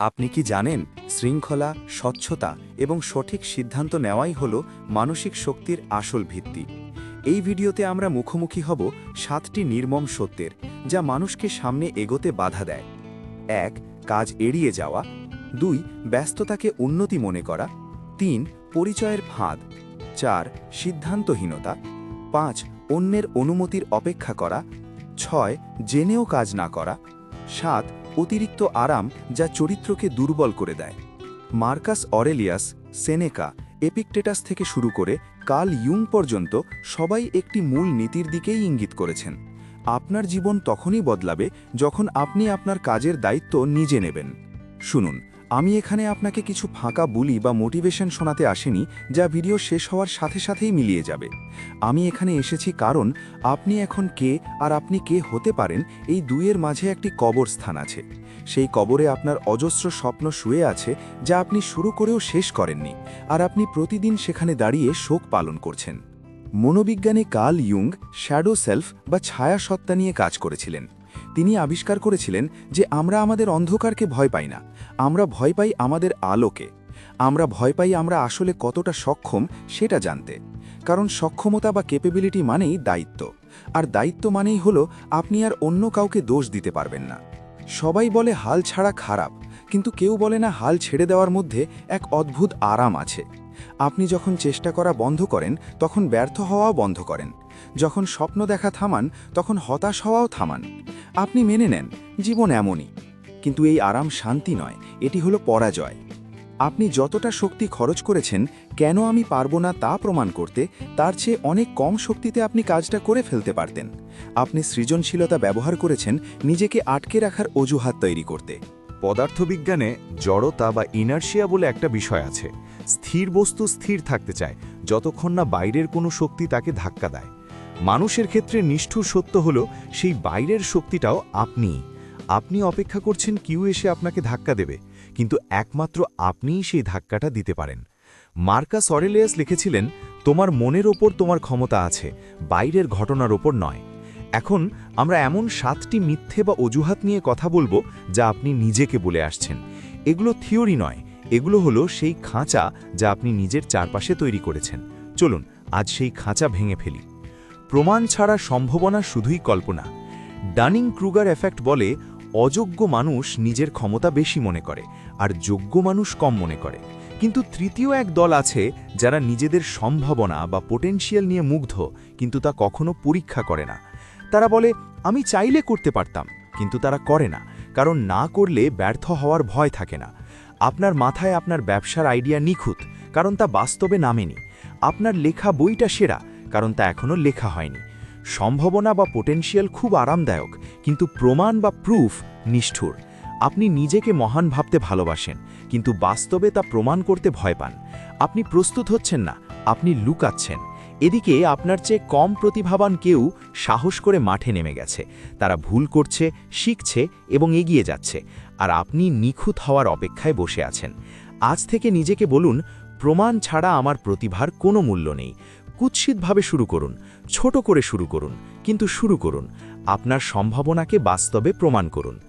আপনি কি জানেন, শৃঙ্খলা, স্বচ্ছতা এবং সঠিক সিদ্ধান্ত নেওয়াই হল মানসিক শক্তির আসল ভিত্তি। এই ভিডিওতে আমরা মুখোমুখি হব সাতটি নির্মম সত্যের, যা মানুষকে সামনে এগোতে বাধা দেয়। এক, কাজ এড়িয়ে যাওয়া। দুই, ব্যস্ততাকে উন্নতি মনে করা। তিন, পরিচয়ের ফাঁদ। চার, সিদ্ধান্তহীনতা। পাঁচ, অন্যের অনুমতির অপেক্ষা করা। ছয়, জেনেও কাজ না করা। সাত অতিরিক্ত আরাম যা চরিত্রকে দুর্বল করে দেয়। মার্কাস অরেলিয়াস, সেনেকা, এপিকটেটাস থেকে শুরু করে কাল ইউং পর্যন্ত সবাই একটি মূল নীতির দিকেই ইঙ্গিত করেছেন। আপনার জীবন তখনই বদলাবে যখন আপনি আপনার কাজের দায়িত্ব নিজে নেবেন। শুনুন আমি এখানে আপনাকে কিছু ফাঁকা বুলি বা মোটিভেশন শোনাতে আসেনি, যা ভিডিও শেষ হওয়ার সাথে সাথেই মিলিয়ে যাবে। আমি এখানে এসেছি কারণ আপনি এখন কে আর আপনি কে হতে পারেন এই দুইয়ের মাঝে একটি কবর স্থান আছে। সেই কবরে আপনার অজস্র স্বপ্ন শুয়ে আছে, যা আপনি শুরু করেও শেষ করেননি আর আপনি প্রতিদিন সেখানে দাঁড়িয়ে শোক পালন করছেন। মনোবিজ্ঞানী কার্ল ইয়ুং শ্যাডো সেলফ বা ছায়া সত্তা নিয়ে কাজ করেছিলেন। তিনি আবিষ্কার করেছিলেন যে আমরা আমাদের অন্ধকারকে ভয় পাই না। আমরা ভয় পাই আমাদের আলোকে। আমরা ভয় পাই আমরা আসলে কতটা সক্ষম সেটা জানতে। কারণ সক্ষমতা বা ক্যাপেবিলিটি মানেই দায়িত্ব। আর দায়িত্ব মানেই হলো আপনি আর অন্য কাউকে দোষ দিতে পারবেন না। সবাই বলে হাল ছাড়া খারাপ, কিন্তু কেউ বলে না হাল ছেড়ে দেওয়ার মধ্যে এক অদ্ভুত আরাম আছে। আপনি যখন চেষ্টা করা বন্ধ করেন, তখন ব্যর্থ হওয়াও বন্ধ করেন। যখন স্বপ্ন দেখা থামান, তখন হতাশ হওয়াও থামান। আপনি মেনে নেন, জীবন এমনই। কিন্তু এই আরাম শান্তি নয়, এটি হলো পরাজয়। আপনি যতটা শক্তি খরচ করেছেন, কেন আমি পারব না তা প্রমাণ করতে, তার চেয়ে অনেক কম শক্তিতে আপনি কাজটা করে ফেলতে পারতেন। আপনি সৃজনশীলতা ব্যবহার করেছেন, নিজেকে আটকে রাখার অজুহাত তৈরি করতে। পদার্থবিজ্ঞানে জড়তা বা ইনার্শিয়া বলে একটা বিষয় আছে। স্থির বস্তু স্থির থাকতে চায়, যতক্ষণ না বাইরের কোনো শক্তি তাকে ধাক্কা দেয়। মানুষের ক্ষেত্রে নিষ্ঠুর সত্য হল, সেই বাইরের শক্তিটাও আপনি। আপনি অপেক্ষা করছেন কিউ এসে আপনাকে ধাক্কা দেবে, কিন্তু একমাত্র আপনিই সেই ধাক্কাটা দিতে পারেন। মার্কাস অরেলিয়াস লিখেছিলেন, তোমার মনের ওপর তোমার ক্ষমতা আছে, বাইরের ঘটনার ওপর নয়। এখন আমরা এমন সাতটি মিথ্যে বা অজুহাত নিয়ে কথা বলব যা আপনি নিজেকে বলে আসছেন। এগুলো থিওরি নয়, এগুলো হলো সেই খাঁচা যা আপনি নিজের চারপাশে তৈরি করেছেন। চলুন, আজ সেই খাঁচা ভেঙে ফেলি। প্রমাণ ছাড়া সম্ভাবনা শুধুই কল্পনা। ডানিং ক্রুগার এফেক্ট বলে, অযোগ্য মানুষ নিজের ক্ষমতা বেশি মনে করে আর যোগ্য মানুষ কম মনে করে। কিন্তু তৃতীয় এক দল আছে যারা নিজেদের সম্ভাবনা বা পোটেনশিয়াল নিয়ে মুগ্ধ, কিন্তু তা কখনো পরীক্ষা করে না। তারা বলে, আমি চাইলে করতে পারতাম, কিন্তু তারা করে না, কারণ না করলে ব্যর্থ হওয়ার ভয় থাকে না। আপনার মাথায় আপনার ব্যবসার আইডিয়া নিখুঁত, কারণ তা বাস্তবে নামেনি। আপনার লেখা বইটা সেরা, কারণ তা এখনও লেখা হয়নি। সম্ভাবনা বা পোটেনশিয়াল খুব আরামদায়ক, কিন্তু প্রমাণ বা প্রুফ নিষ্ঠুর। আপনি নিজেকে মহান ভাবতে ভালোবাসেন, কিন্তু বাস্তবে তা প্রমাণ করতে ভয় পান। আপনি প্রস্তুত হচ্ছেন না, আপনি লুকাচ্ছেন। এদিকে আপনার চেয়ে কম প্রতিভাবান কেউ সাহস করে মাঠে নেমে গেছে। তারা ভুল করছে, শিখছে এবং এগিয়ে যাচ্ছে। আর আপনি নিখুঁত হওয়ার অপেক্ষায় বসে আছেন। আজ থেকে নিজেকে বলুন, প্রমাণ ছাড়া আমার প্রতিভার কোনো মূল্য নেই। কুৎসিতভাবে শুরু করুন, ছোট করে শুরু করুন, কিন্তু শুরু করুন। আপনার সম্ভাবনাকে বাস্তবে প্রমাণ করুন।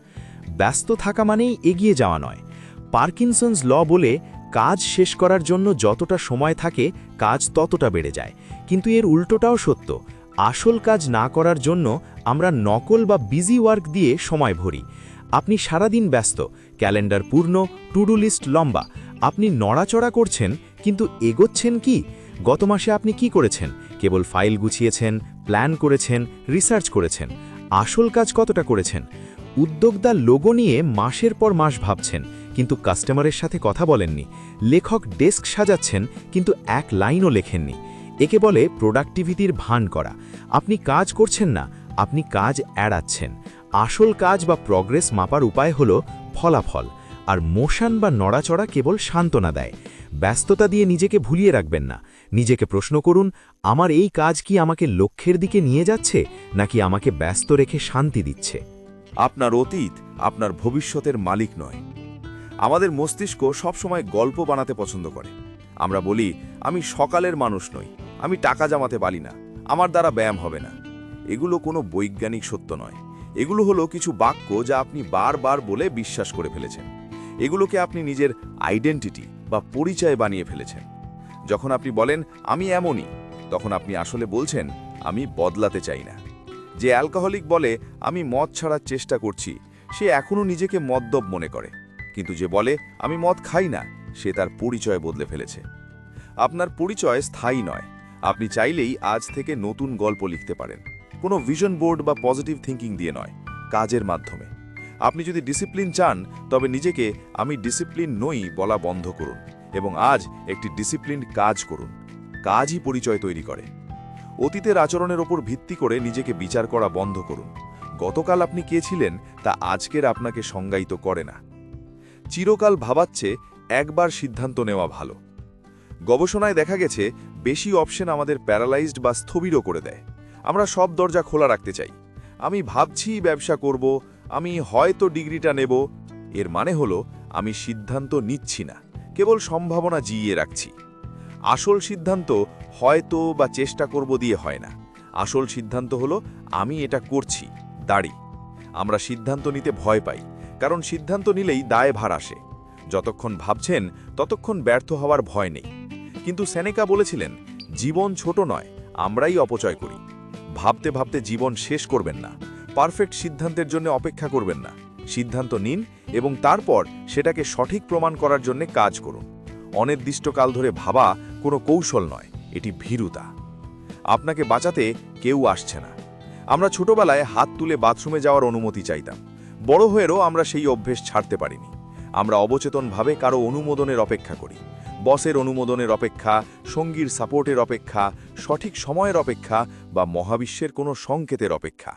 ব্যস্ত থাকা মানেই এগিয়ে যাওয়া নয়। পার্কিনসন্স ল বলে, কাজ শেষ করার জন্য যতটা সময় থাকে, কাজ ততটা বেড়ে যায়। কিন্তু এর উল্টোটাও সত্য। আসল কাজ না করার জন্য আমরা নকল বা বিজি ওয়ার্ক দিয়ে সময় ভরি। আপনি সারাদিন ব্যস্ত, ক্যালেন্ডার পূর্ণ, টুডু লিস্ট লম্বা। আপনি নড়াচড়া করছেন, কিন্তু এগোচ্ছেন কি? গত মাসে আপনি কি করেছেন? কেবল ফাইল গুছিয়েছেন, প্ল্যান করেছেন, রিসার্চ করেছেন। আসল কাজ কতটা করেছেন? উদ্যোগদার লোগো নিয়ে মাসের পর মাস ভাবছেন, কিন্তু কাস্টমারের সাথে কথা বলেননি। লেখক ডেস্ক সাজাচ্ছেন, কিন্তু এক লাইনও লেখেননি। একে বলে প্রোডাক্টিভিটির ভান করা। আপনি কাজ করছেন না, আপনি কাজ এড়াচ্ছেন। আসল কাজ বা প্রগ্রেস মাপার উপায় হল ফলাফল, আর মোশন বা নড়াচড়া কেবল সান্ত্বনা দেয়। ব্যস্ততা দিয়ে নিজেকে ভুলিয়ে রাখবেন না। নিজেকে প্রশ্ন করুন, আমার এই কাজ কি আমাকে লক্ষ্যের দিকে নিয়ে যাচ্ছে, নাকি আমাকে ব্যস্ত রেখে শান্তি দিচ্ছে? আপনার অতীত আপনার ভবিষ্যতের মালিক নয়। আমাদের মস্তিষ্ক সবসময় গল্প বানাতে পছন্দ করে। আমরা বলি, আমি সকালের মানুষ নই। আমি টাকা জমাতে পারি না। আমার দ্বারা ব্যায়াম হবে না। এগুলো কোনো বৈজ্ঞানিক সত্য নয়। এগুলো হলো কিছু বাক্য যা আপনি বারবার বলে বিশ্বাস করে ফেলেছেন। এগুলোকে আপনি নিজের আইডেন্টিটি বা পরিচয় বানিয়ে ফেলেছেন। যখন আপনি বলেন, আমি এমনই, তখন আপনি আসলে বলছেন, আমি বদলাতে চাই না। যে অ্যালকোহলিক বলে, আমি মদ ছাড়ার চেষ্টা করছি, সে এখনও নিজেকে মদ্যপ মনে করে। কিন্তু যে বলে, আমি মদ খাই না, সে তার পরিচয় বদলে ফেলেছে। আপনার পরিচয় স্থায়ী নয়। আপনি চাইলেই আজ থেকে নতুন গল্প লিখতে পারেন। কোনো ভিশন বোর্ড বা পজিটিভ থিঙ্কিং দিয়ে নয়, কাজের মাধ্যমে। আপনি যদি ডিসিপ্লিন চান, তবে নিজেকে আমি ডিসিপ্লিন নই বলা বন্ধ করুন এবং আজ একটি ডিসিপ্লিন কাজ করুন, কাজই পরিচয় তৈরি করে। অতীতের আচরণের ওপর ভিত্তি করে নিজেকে বিচার করা বন্ধ করুন। গতকাল আপনি কে ছিলেন, তা আজকের আপনাকে সংজ্ঞায়িত করে না। চিরকাল ভাবাচ্ছে একবার সিদ্ধান্ত নেওয়া ভালো। গবেষণায় দেখা গেছে, বেশি অপশন আমাদের প্যারালাইজড বা স্থবিরও করে দেয়। আমরা সব দরজা খোলা রাখতে চাই। আমি ভাবছি ব্যবসা করব, আমি হয়তো ডিগ্রিটা নেব। এর মানে হলো, আমি সিদ্ধান্ত নিচ্ছি না, কেবল সম্ভাবনা জিইয়ে রাখছি। আসল সিদ্ধান্ত হয়তো বা চেষ্টা করব দিয়ে হয় না। আসল সিদ্ধান্ত হলো, আমি এটা করছি, দাড়ি। আমরা সিদ্ধান্ত নিতে ভয় পাই, কারণ সিদ্ধান্ত নিলেই দায় ভার আসে। যতক্ষণ ভাবছেন, ততক্ষণ ব্যর্থ হওয়ার ভয় নেই। কিন্তু সেনেকা বলেছিলেন, জীবন ছোট নয়, আমরাই অপচয় করি। ভাবতে ভাবতে জীবন শেষ করবেন না। পারফেক্ট সিদ্ধান্তের জন্য অপেক্ষা করবেন না। সিদ্ধান্ত নিন এবং তারপর সেটাকে সঠিক প্রমাণ করার জন্য কাজ করুন। অনির্দিষ্টকাল ধরে ভাবা কোনো কৌশল নয়, এটি ভীরুতা। আপনাকে বাঁচাতে কেউ আসছে না। আমরা ছোটবেলায় হাত তুলে বাথরুমে যাওয়ার অনুমতি চাইতাম। বড় হয়েও আমরা সেই অভ্যেস ছাড়তে পারিনি। আমরা অবচেতনভাবে কারও অনুমোদনের অপেক্ষা করি। বসের অনুমোদনের অপেক্ষা সঙ্গীর সাপোর্টের অপেক্ষা সঠিক সময়ের অপেক্ষা বা মহাবিশ্বের কোনো সংকেতের অপেক্ষা।